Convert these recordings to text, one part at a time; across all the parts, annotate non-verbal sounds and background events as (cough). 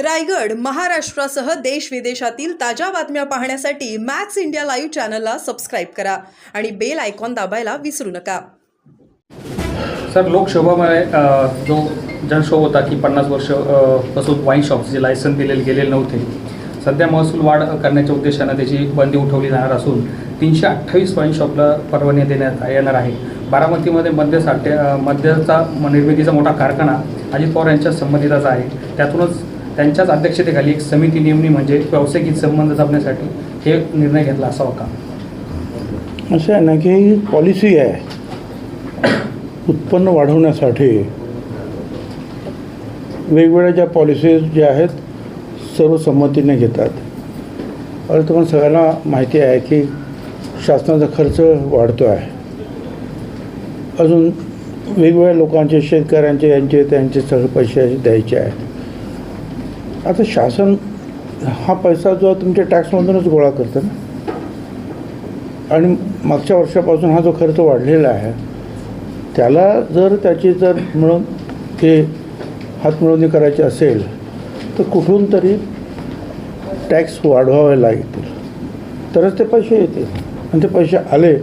रायगड महाराष्ट्रासह देश विदेशातील ताज्या बातम्या पाहण्यासाठी मॅक्स इंडिया लाईव्ह चॅनलला सबस्क्राईब करा आणि बेल आयकॉन दाबायला विसरू नका. सर लोकशोभामुळे जो जनशोभ होता की पन्नास वर्षपासून वाईन शॉप्सचे लायसन दिलेले गेलेले नव्हते सध्या महसूल वाढ करण्याच्या उद्देशानं त्याची बंदी उठवली जाणार असून तीनशे अठ्ठावीस वाईन शॉपला परवानगी देण्यात येणार आहे. बारामतीमध्ये मद्य साठे मद्याचा म- निर्मितीचा मोठा कारखाना अजित पवार यांच्या संबंधिताचा आहे. त्यातूनच त्यांच्याच अध्यक्षतेखाली एक समिती नेमणी म्हणजे व्यावसायिक संबंध जपण्यासाठी हे निर्णय घेतला असावा का असं आहे ना की पॉलिसी आहे. उत्पन्न वाढवण्यासाठी वेगवेगळ्या ज्या पॉलिसीज ज्या आहेत सर्व संमतीने घेतात. आणि तुम्हाला सगळ्यांना माहिती आहे की शासनाचा खर्च वाढतो आहे. अजून वेगवेगळ्या लोकांचे शेतकऱ्यांचे यांचे त्यांचे सगळे पैसे द्यायचे आहेत. आता शासन हा पैसा जो तुमच्या टॅक्समधूनच गोळा करतं ना? आणि मागच्या वर्षापासून हा जो खर्च वाढलेला आहे त्याला जर त्याची जर मिळून ते हातमिळवणी करायची असेल तर कुठून तरी टॅक्स वाढवावे लागतील. तरच ते पैसे येतील. आणि ते पैसे आले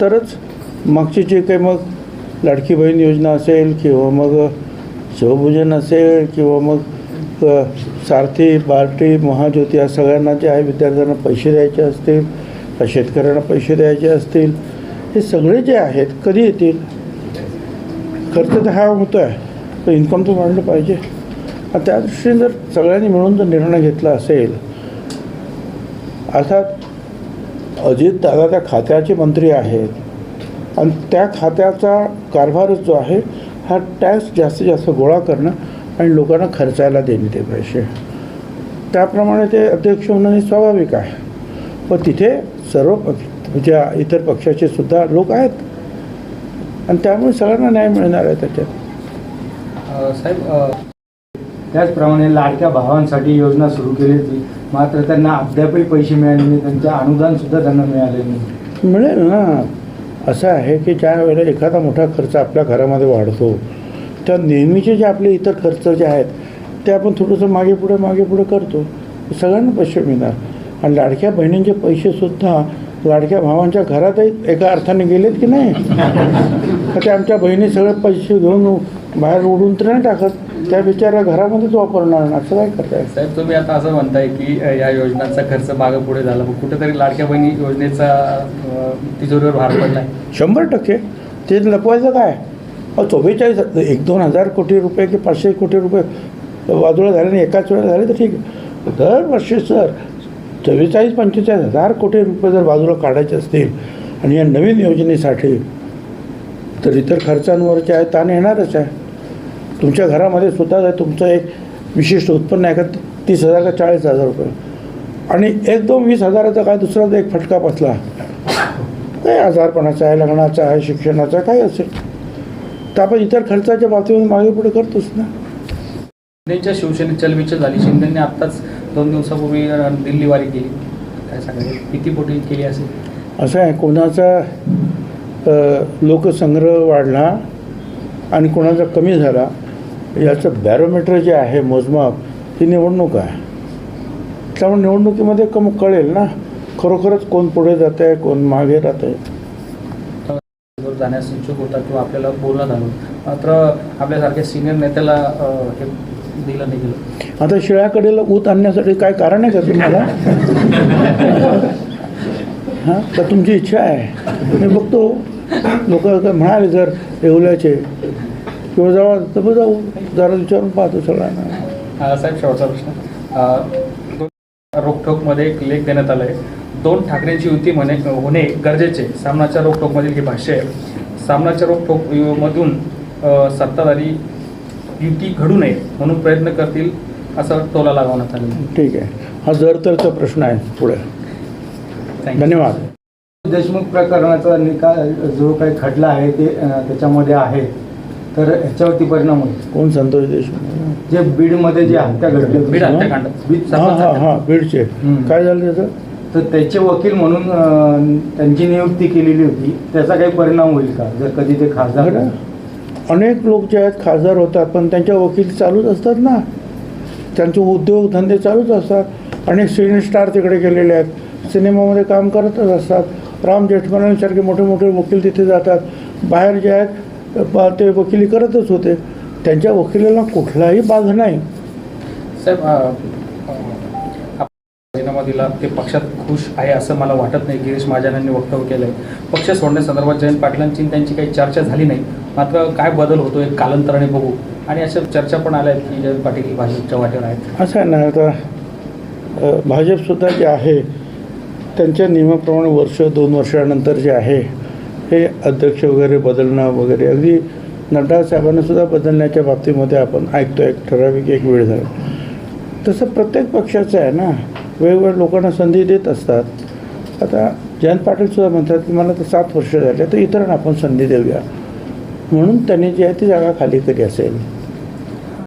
तरच मागची जे काही मग लाडकी बहीण योजना असेल किंवा मग शिवभोजन असेल किंवा मग सारथी बार्टी महाज्योती या सगळ्यांना जे आहे विद्यार्थ्यांना पैसे द्यायचे असतील शेतकऱ्यांना पैसे द्यायचे असतील हे सगळे जे आहेत कधी येतील? खर्च तर हा होतो आहे तर इन्कम तर वाढलं पाहिजे. आणि त्या दृष्टीने जर सगळ्यांनी मिळून जर निर्णय घेतला असेल अर्थात अजित दादा त्या खात्याचे मंत्री आहेत आणि त्या खात्याचा कारभारच जो आहे हा टॅक्स जास्तीत जास्त गोळा करणं आणि लोकांना खर्चायला देणे ते पैसे. त्याप्रमाणे ते अध्यक्ष होणं हे स्वाभाविक आहे. पण तिथे सर्व पक्ष ज्या इतर पक्षाचे सुद्धा लोक आहेत. आणि त्यामुळे सगळ्यांना न्याय मिळणार आहे त्याच्यात. साहेब त्याचप्रमाणे लाडक्या भावांसाठी योजना सुरू केली होती. मात्र त्यांना अद्यापही पैसे मिळाले नाही. त्यांचे अनुदान सुद्धा त्यांना मिळाले नाही. मिळेल ना. असं आहे की ज्या वेळेला एखादा मोठा खर्च आपल्या घरामध्ये वाढतो त्या नेहमीचे जे आपले इतर खर्च जे आहेत ते आपण थोडंसं मागे पुढे मागे पुढे करतो. सगळ्यांना पैसे मिळणार. आणि लाडक्या बहिणींचे पैसेसुद्धा लाडक्या भावांच्या घरातही एका अर्थाने गेलेत की नाही? (laughs) ते आमच्या बहिणी सगळे पैसे घेऊन बाहेर उडून तर नाही टाकत. त्या बिचारा घरामध्येच वापरणार ना असं काय करताय साहेब तुम्ही आता असं म्हणताय की या योजनांचा खर्च मागं पुढे झाला. मग कुठेतरी लाडक्या बहिणी योजनेचा तिजोरीवर भार पडलाय. शंभर टक्के. ते लपवायचं काय? चव्वेचाळीस एक दोन हजार कोटी रुपये की पाचशे कोटी रुपये बाजूला झाले आणि एकाच वेळेला झाले तर ठीक आहे. दरवर्षी सर चव्वेचाळीस पंचेचाळीस हजार कोटी रुपये जर बाजूला काढायचे असतील आणि या नवीन योजनेसाठी तर इतर खर्चांवर जे आहे ताण येणारच आहे. तुमच्या घरामध्ये सुद्धा जर तुमचं एक विशिष्ट उत्पन्न आहे का तीस हजार का चाळीस हजार रुपये. आणि एक दोन वीस हजाराचा काय दुसरा एक फटका बसला काय आजारपणाचा आहे लग्नाचा आहे शिक्षणाचा काय असेल. तर आपण इतर खर्चाच्या बाबतीमध्ये मागे पुढे करतोच ना. शिंदेच्या शिवसेनेत चलबिचल झाली. शिंदेने आत्ताच दोन दिवसापूर्वी अ, दिल्ली वारी केली. काय सांगायचे? किती पोटी केली असेल? असं आहे कोणाचा लोकसंग्रह वाढला आणि कोणाचा कमी झाला याचं बॅरोमीटर जे आहे मोजमाप ती निवडणूक आहे. त्यामुळे निवडणुकीमध्ये कम कळेल ना खरोखरच कोण पुढे जात आहे कोण मागे राहत आहे वर जाण्यास इच्छुक होता किंवा आपल्याला बोलणं झालं मात्र आपल्यासारख्या सिनियर नेत्याला हे दिलं नाही गेलं. आता शिळ्याकडेला ऊत आणण्यासाठी काय कारण आहे का तुम्हाला? हां? तर तुमची इच्छा आहे. मी बघतो. लोक म्हणाले जर येवल्याचे. किंवा जावा तर मग जाऊ जरा विचारून पाहतो सगळ्यांना. साहेब शेवटचा प्रश्न. रोखठोकमध्ये एक लेख देण्यात आला आहे दोन ठाकरेंची युती म्हणे होणे गरजेचे. सामनाच्या रोखठोकमधील हे भाष्य आहे. सामनाच्या रोखठोक यु- मधून सत्ताधारी युती घडू नये म्हणून प्रयत्न करतील असं टोला लावण्यात आलेला ठीक आहे. हा जर तरचा प्रश्न आहे पुढे. धन्यवाद. देशमुख प्रकरणाचा निकाल जो काही खटला आहे ते त्याच्यामध्ये आहे. तर ह्याच्यावरती परिणाम होईल. कोण संतोष देशमुख? जे बीडमध्ये जे हत्या घडली बीड हत्याकांड. बीड- हां हां हां बीडचे. काय झालं त्याचं? तर त्याचे वकील म्हणून त्यांची नियुक्ती केलेली होती त्याचा काही परिणाम होईल का? जर कधी ते खासदार. अनेक लोक जे आहेत खासदार होतात पण त्यांच्या वकील चालूच असतात ना. त्यांचे उद्योगधंदे चालूच असतात. अनेक सिने स्टार तिकडे गेलेले आहेत. सिनेमामध्ये काम करतच असतात. राम जेठमलानीसारखे मोठे मोठे वकील तिथे जातात. बाहेर जे आहेत ते वकिली करतच होते. त्यांच्या वकिलाला कुठलाही बाध नाही. साहेब राजीनामा दिला ते पक्षात खुश आहे असं मला वाटत नाही. गिरीश महाजनांनी वक्तव्य केलं आहे पक्ष सोडण्यासंदर्भात जयंत पाटलांची त्यांची काही चर्चा झाली नाही. मात्र काय बदल होतोय कालांतराने बघू. आणि अशा चर्चा पण आल्या आहेत की जयंत पाटील भाजपच्या वाटेवर आहेत. असं आहे ना आता भाजपसुद्धा जे आहे त्यांच्या नियमाप्रमाणे वर्ष दोन वर्षानंतर जे आहे हे अध्यक्ष वगैरे बदलणं वगैरे अगदी नड्डा साहेबांनासुद्धा बदलण्याच्या बाबतीमध्ये आपण ऐकतो एक ठराविक एक वेळ झाला. तसं प्रत्येक पक्षाचं आहे ना वेगवेगळ्या लोकांना संधी देत असतात. आता जयंत पाटीलसुद्धा म्हणतात की मला तर सात वर्ष झाले तर इतरांना आपण संधी देऊया. म्हणून त्यांनी जी आहे ती जागा खाली केली असेल.